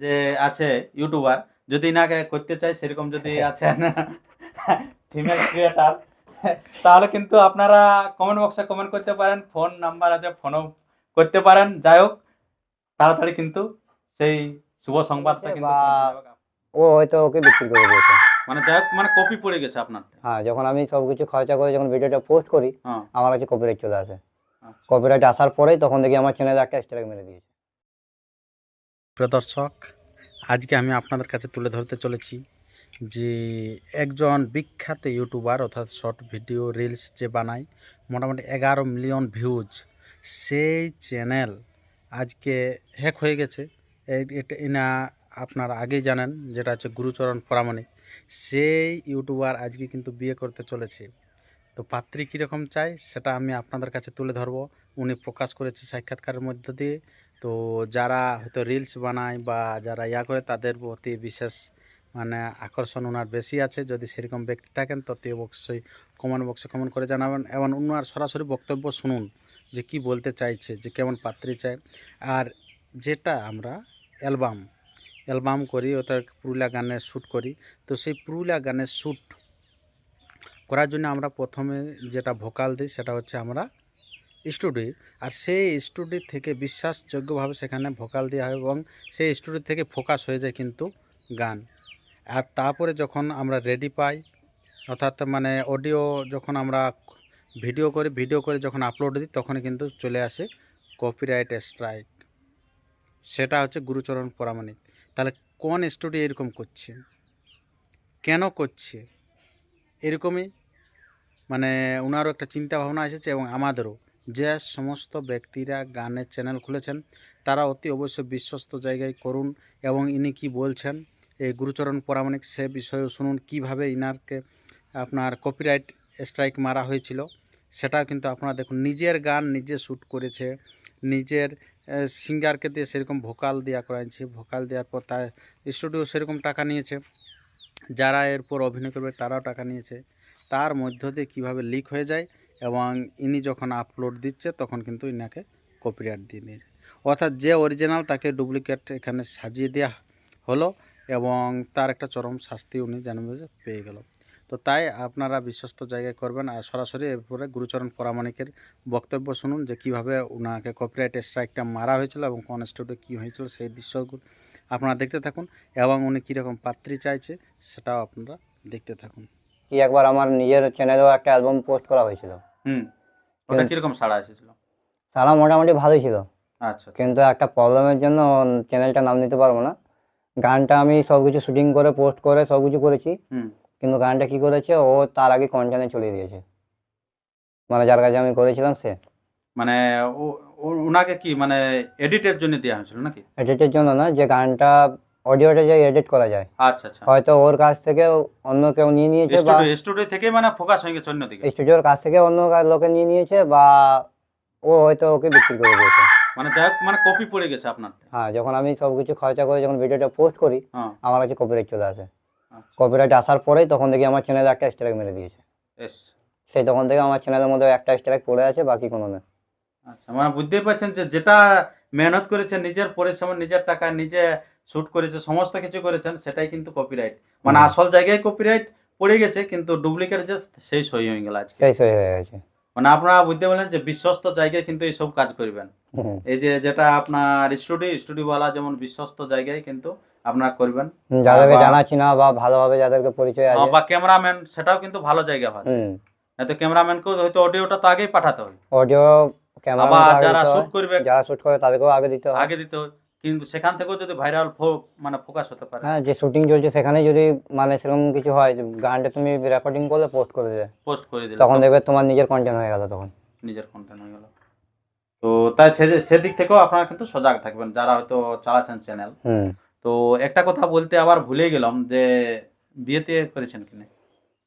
যে আছে ইউটিউবার যদি ইনাকে করতে চাই সেরকম যদি আছেন ফিমেল ক্রিয়েটার তাহলে কিন্তু আপনারা কমেন্ট বক্সে কমেন্ট করতে পারেন ফোন নাম্বার আছে ফোনও করতে পারেন। যাই হোক তাড়াতাড়ি কিন্তু সেই শুভ সংবাদটা কিন্তু ও হয়তো ওকে বিক্রি করে দিয়েছে। মানে যাই হোক মানে কপি পড়ে গেছে আপনার। হ্যাঁ যখন আমি সব কিছু খরচা করে যখন ভিডিওটা পোস্ট করি হ্যাঁ। আমার কাছে কপিরাইট চলে আসে। আচ্ছা। কপিরাইট আসার পরেই তখন দেখি আমার চ্যানেলে একটা স্ট্রাইক মেরে দিয়েছে। প্রিয় দর্শক, আজকে আমি আপনাদের কাছে তুলে ধরতে চলেছি যে একজন বিখ্যাত ইউটিউবার অর্থাৎ শর্ট ভিডিও রিলস যে বানায়, মোটামুটি এগারো মিলিয়ন ভিউজ, সেই চ্যানেল আজকে হ্যাক হয়ে গেছে। এনা আপনারা আগেই জানেন, যেটা হচ্ছে গুরুচরণ প্রামাণিক সেই ইউটিউবার আজকে কিন্তু বিয়ে করতে চলেছে। তো পাত্রী কীরকম চাই সেটা আমি আপনাদের কাছে তুলে ধরবো। উনি প্রকাশ করেছে সাক্ষাৎকারের মধ্য দিয়ে। তো যারা হয়তো রিলস বানায় বা যারা ইয়া করে, তাদের প্রতি বিশেষ মানে আকর্ষণ ওনার বেশি আছে। যদি সেরকম ব্যক্তি থাকেন, তো তে অবশ্যই কমেন্ট বক্সে কমেন্ট করে জানাবেন। এবং ওনার সরাসরি বক্তব্য শুনুন, যে কি বলতে চাইছে, যে কেমন পাত্রী চায়। আর যেটা আমরা অ্যালবাম অ্যালবাম করি অর্থাৎ পুরুলিয়া গানের শ্যুট করি। তো সেই পুরুলিয়া গানের শ্যুট করার জন্য আমরা প্রথমে যেটা ভোকাল দিই, সেটা হচ্ছে আমরা স্টুডিও আর সেই স্টুডিও থেকে বিশ্বাসযোগ্যভাবে সেখানে ভোকাল দেওয়া হয় এবং সেই স্টুডিও থেকে ফোকাস হয়ে যায় কিন্তু গান। আর তারপরে যখন আমরা রেডি পাই, অর্থাৎ মানে অডিও যখন আমরা ভিডিও করে ভিডিও করে যখন আপলোড দিই তখন কিন্তু চলে আসে কপিরাইট স্ট্রাইক। সেটা হচ্ছে গুরুচরণ পরামানিক তাহলে কোন স্টুডিও এরকম করছে? কেন করছে? এরকমই মানে ওনারও একটা চিন্তা ভাবনা এসেছে এবং আমাদেরও। যে সমস্ত ব্যক্তিরা গানের চ্যানেল খুলেছেন, তারা অতি অবশ্যই বিশ্বস্ত জায়গায় করুন এবং ইনি কি বলছেন, এই গুরুচরণ পরামানিক সে বিষয়েও শুনুন। কীভাবে ইনারকে আপনার কপিরাইট স্ট্রাইক মারা হয়েছিল, সেটাও কিন্তু আপনারা দেখুন। নিজের গান নিজে শ্যুট করেছে, নিজের সিঙ্গারকে দিয়ে সেরকম ভোকাল দেওয়া করাইছে ভোকাল দেওয়ার পর তার স্টুডিও সেরকম টাকা নিয়েছে, যারা এরপর অভিনয় করবে তারাও টাকা নিয়েছে। তার মধ্য দিয়ে কীভাবে লিক হয়ে যায় এবং ইনি যখন আপলোড দিচ্ছে, তখন কিন্তু ইনাকে কপিরাইট দিয়ে নিয়েছে অর্থাৎ যে অরিজিনাল তাকে ডুপ্লিকেট এখানে সাজিয়ে দেওয়া হলো এবং তার একটা চরম শাস্তি উনি জানবে যে পেয়ে গেল। তো তাই আপনারা বিশ্বস্ত জায়গায় করবেন। আর সরাসরি এরপরে গুরুচরণ পরামানিকের বক্তব্য শুনুন যে কীভাবে ওনাকে কপিরাইট স্ট্রাইকটা মারা হয়েছিল এবং কোন স্টুডিও কী হয়েছিল সেই দৃশ্যগুলো আপনারা দেখতে থাকুন এবং উনি কীরকম পাত্রী চাইছে সেটাও আপনারা দেখতে থাকুন। কি একবার আমার নিজের চ্যানেলেও একটা অ্যালবাম পোস্ট করা হয়েছিল। হুম। ওটা কীরকম সাড়া এসেছিল? তারা মোটামুটি ভালোই ছিল। আচ্ছা কিন্তু একটা প্রবলেমের জন্য চ্যানেলটা নাম নিতে পারব না। গানটা আমি সব কিছু শুটিং করে পোস্ট করে সব কিছু করেছি। হুম। কিন্তু গানটা কি করেছে? ও তার আগে কন্টেন্টে চলে দিয়েছে? মানে যার কাছে আমি করেছিলাম সে। মানে ওনাকে কি মানে এডিটের জন্য দেওয়া হয়েছিল নাকি? এডিটের জন্য না যে গানটা অডিওটা যে এডিট করা যায়। আচ্ছা আচ্ছা। হয়তো ওর কাছ থেকে অন্য কেউ নিয়ে নিয়েছে বা স্টুডিও থেকে মানে ফোকাস হয়ে গেছে অন্যদিকে? স্টুডিওর কাছ থেকে অন্য লোকে নিয়ে নিয়েছে বা ও হয়তো ওকে বিক্রি করে দিয়েছে। মানে যাই মানে কপি পড়ে গেছে আপনার। হ্যাঁ যখন আমি সব কিছু খরচা করে যখন ভিডিওটা পোস্ট করি হ্যাঁ। আমার কাছে কপিরাইট চলে আসে। আচ্ছা। কপিরাইট আসার পরেই তখন দেখি আমার চ্যানেলে একটা স্ট্রাইক মেরে দিয়েছে। সেই তখন থেকে আমার চ্যানেলের মধ্যে একটা স্ট্রাইক পড়ে আছে বাকি কোনো না। আচ্ছা মানে বুঝতেই পারছেন যে যেটা মেহনত করেছে নিজের পরিশ্রম নিজের টাকা নিজে শুট করেছে সমস্ত কিছু করেছেন সেটাই কিন্তু কপিরাইট মানে আসল জায়গায় কপিরাইট পড়ে গেছে কিন্তু ডুপ্লিকেট যে সেই সই হয়ে গেল আজকে। সেই সই হয়ে গেছে। মানে আপনারা বুঝতে পারলেন যে বিশ্বস্ত জায়গায় কিন্তু এইসব কাজ করবেন। এই যে যেটা আপনার স্টুডিও স্টুডিওওয়ালা যেমন বিশ্বস্ত জায়গায় কিন্তু আপনারা করবেন। যাদেরকে বা- জানাচ্ছি না বা ভালোভাবে যাদেরকে পরিচয় আছে। বা ক্যামেরাম্যান সেটাও কিন্তু ভালো জায়গা হয়। হুম। হয়তো ক্যামেরাম্যানকেও হয়তো অডিওটা তো আগেই পাঠাতে হয়। অডিও ক্যামেরা যারা শুট করবে যারা শুট করে তাদেরকেও আগে দিতে হয়। আগে দিতে হয়। কিন্তু সেখান থেকেও যদি ভাইরাল মানে ফোকাস হতে পারে। হ্যাঁ যে শুটিং চলছে সেখানে যদি মানে সেরকম কিছু হয় যে গানটা তুমি রেকর্ডিং করলে পোস্ট করে দেবে। পোস্ট করে দিলে। তখন দেখবে তোমার নিজের কন্টেন্ট হয়ে গেল তখন। নিজের কন্টেন্ট হয়ে গেল। তো তাই সে সেদিক থেকেও আপনারা কিন্তু সজাগ থাকবেন যারা হয়তো চালাচ্ছেন চ্যানেল হুম। তো একটা কথা বলতে আবার ভুলে গেলাম যে বিয়েতে করেছেন কিনা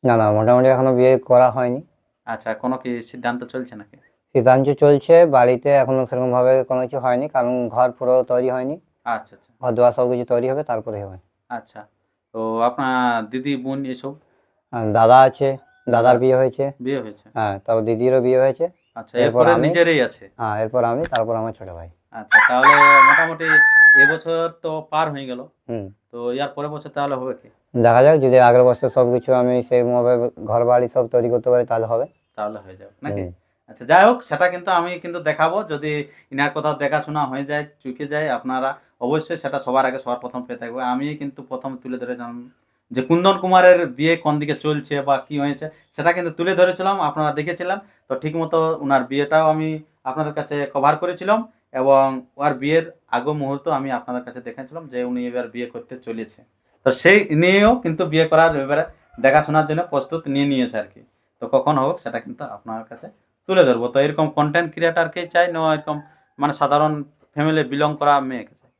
না না মোটামুটি এখনও বিয়ে করা হয়নি। আচ্ছা কোনো কি সিদ্ধান্ত চলছে নাকি? সিদ্ধান্ত চলছে বাড়িতে এখনও সেরকম ভাবে কোনো কিছু হয়নি কারণ ঘর পুরো তৈরি হয়নি। আচ্ছা আচ্ছা। ঘর দুয়ার সব কিছু তৈরি হবে তারপরে হবে। আচ্ছা তো আপনার দিদি বোন এসব? দাদা আছে দাদার বিয়ে হয়েছে। বিয়ে হয়েছে? হ্যাঁ তারপর দিদিরও বিয়ে হয়েছে। আচ্ছা এরপর আমি- নিজেরই আছে? হ্যাঁ এরপর আমি তারপর আমার ছোট ভাই। আচ্ছা তাহলে মোটামুটি এবছর তো পার হয়ে গেল। হুম। তো ইয়ার পরের বছর তাহলে হবে কি? দেখা যাক যদি আগের বছর সব কিছু আমি সেইভাবে ঘর বাড়ি সব তৈরি করতে পারি তাহলে হবে। তাহলে হয়ে যাবে নাকি। আচ্ছা যাই হোক, সেটা কিন্তু আমি কিন্তু দেখাবো। যদি ইনার কোথাও দেখাশোনা হয়ে যায়, চুকে যায়, আপনারা অবশ্যই সেটা সবার আগে, সবার প্রথম পেয়ে থাকবে। আমি কিন্তু প্রথম তুলে ধরে যে কুন্দন কুমারের বিয়ে কোন দিকে চলছে বা কি হয়েছে, সেটা কিন্তু তুলে ধরেছিলাম, আপনারা দেখেছিলাম। তো ঠিক মতো ওনার বিয়েটাও আমি আপনাদের কাছে কভার করেছিলাম এবং ওর বিয়ের আগ মুহূর্ত আমি আপনাদের কাছে দেখেছিলাম যে উনি এবার বিয়ে করতে চলেছে। তো সেই নিয়েও কিন্তু বিয়ে করার এবারে দেখাশোনার জন্য প্রস্তুত নিয়ে নিয়েছে আর কি। তো কখন হোক, সেটা কিন্তু আপনার কাছে তুলে ধরবো। তো এরকম কন্টেন্ট ক্রিয়েটারকে চাই না এরকম মানে সাধারণ ফ্যামিলি বিলং করা মেয়েকে চাই?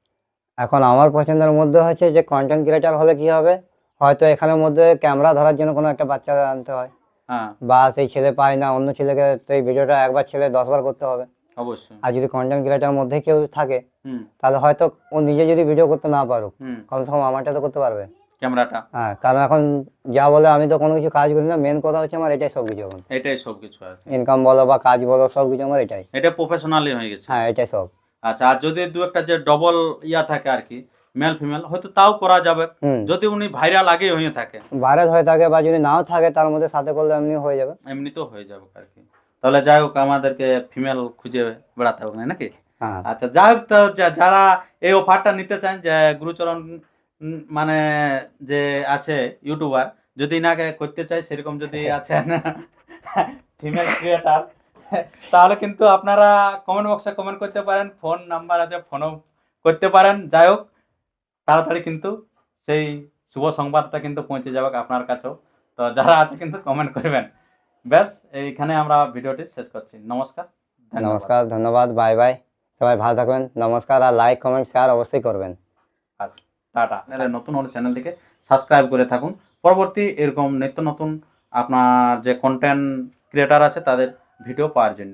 এখন আমার পছন্দের মধ্যে হচ্ছে যে কন্টেন্ট ক্রিয়েটার হলে কি হবে? হয়তো এখানের মধ্যে ক্যামেরা ধরার জন্য কোনো একটা বাচ্চা আনতে হয়। হ্যাঁ। বা সেই ছেলে পায় না অন্য ছেলেকে সেই ভিডিওটা একবার ছেলে দশবার করতে হবে। অবশ্যই। আর যদি কন্টেন্ট ক্রিয়েটার মধ্যে কেউ থাকে হুম। তাহলে হয়তো ও নিজে যদি ভিডিও করতে না পারুক কমসে কম আমারটা তো করতে পারবে। ক্যামেরাটা। হ্যাঁ কারণ এখন যা বলে আমি তো কোনো কিছু কাজ করি না মেন কথা হচ্ছে আমার এটাই সব কিছু এখন। এটাই সব কিছু আর ইনকাম বলো বা কাজ বলো সব কিছু আমার এটাই। এটা প্রফেশনালি হয়ে গেছে। হ্যাঁ এটাই সব। আচ্ছা আর যদি দু একটা যে ডবল ইয়া থাকে আর কি মেল ফিমেল হয়তো তাও করা যাবে। যদি উনি ভাইরাল আগে হয়ে থাকে। ভাইরাল হয়ে থাকে বা যদি নাও থাকে তার মধ্যে সাথে করলে এমনি হয়ে যাবে। এমনিতেও হয়ে যাবে আর কি। তাহলে যাই হোক আমাদেরকে ফিমেল খুঁজে বেড়াতে হবে নাকি? হ্যাঁ। আচ্ছা যাই হোক যারা এই অফারটা নিতে চান যে গুরুচরণ মানে যে আছে ইউটিউবার যদি নাকে করতে চাই সেরকম যদি আছেন ফিমেল ক্রিয়েটার তাহলে কিন্তু আপনারা কমেন্ট বক্সে কমেন্ট করতে পারেন ফোন নাম্বার আছে ফোনও করতে পারেন। যাই হোক তাড়াতাড়ি কিন্তু সেই শুভ সংবাদটা কিন্তু পৌঁছে যাবে আপনার কাছেও। তো যারা আছে কিন্তু কমেন্ট করবেন। ব্যাস এইখানে আমরা ভিডিওটি শেষ করছি। নমস্কার। নমস্কার ধন্যবাদ বাই বাই সবাই ভালো থাকবেন নমস্কার আর লাইক কমেন্ট শেয়ার অবশ্যই করবেন। টাটা। আপনারা নতুন হলে চ্যানেলটিকে সাবস্ক্রাইব করে থাকুন। পরবর্তী এরকম নিত্য নতুন আপনার যে কন্টেন্ট ক্রিয়েটার আছে, তাদের ভিডিও পাওয়ার জন্য।